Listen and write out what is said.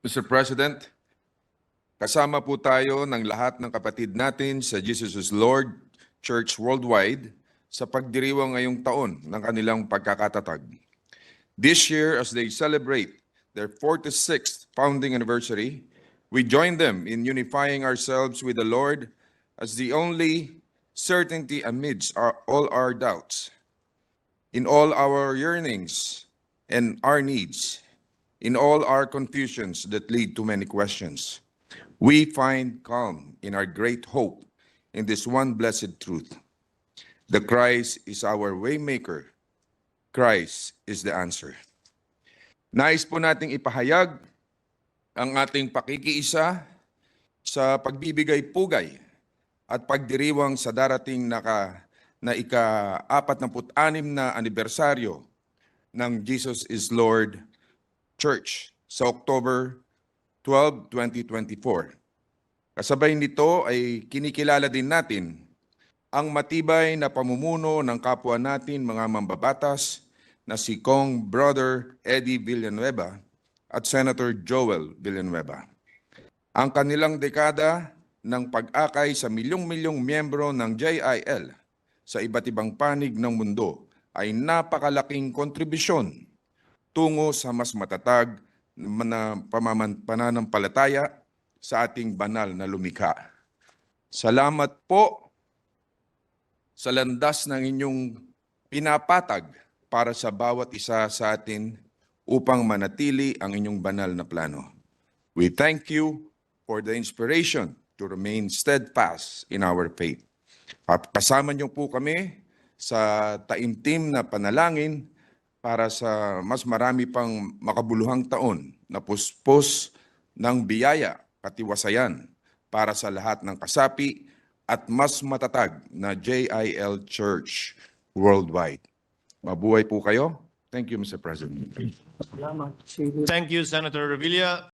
Mr. President, kasama po tayo ng lahat ng kapatid natin sa Jesus is Lord Church Worldwide sa pagdiriwang ngayong taon ng kanilang pagkakatatag. This year, as they celebrate their 46th founding anniversary, we join them in unifying ourselves with the Lord as the only certainty amidst our, all our doubts, in all our yearnings and our needs, in all our confusions that lead to many questions. We find calm in our great hope in this one blessed truth. The Christ is our waymaker. Christ is the answer. Nais po nating ipahayag ang ating pakikiisa sa pagbibigay pugay at pagdiriwang sa darating na, ka, na ika-46 na anibersaryo ng Jesus is Lord Church sa October 12, 2024. Kasabay nito ay kinikilala din natin ang matibay na pamumuno ng kapwa natin mga mambabatas na si Kong Brother Eddie Villanueva at Senator Joel Villanueva. Ang kanilang dekada ng pag-akay sa milyong-milyong miyembro ng JIL sa iba't ibang panig ng mundo ay napakalaking kontribusyon tungo sa mas matatag na pananampalataya sa ating banal na lumikha. Salamat po sa landas ng inyong pinapatag para sa bawat isa sa atin upang manatili ang inyong banal na plano. We thank you for the inspiration to remain steadfast in our faith. Kasama niyo po kami sa taimtim na panalangin para sa mas marami pang makabuluhang taon na puspos ng biyaya katiwasayan para sa lahat ng kasapi at mas matatag na JIL Church worldwide. Mabuhay po kayo. Thank you, Mr. President. Thank you, Senator Revilla.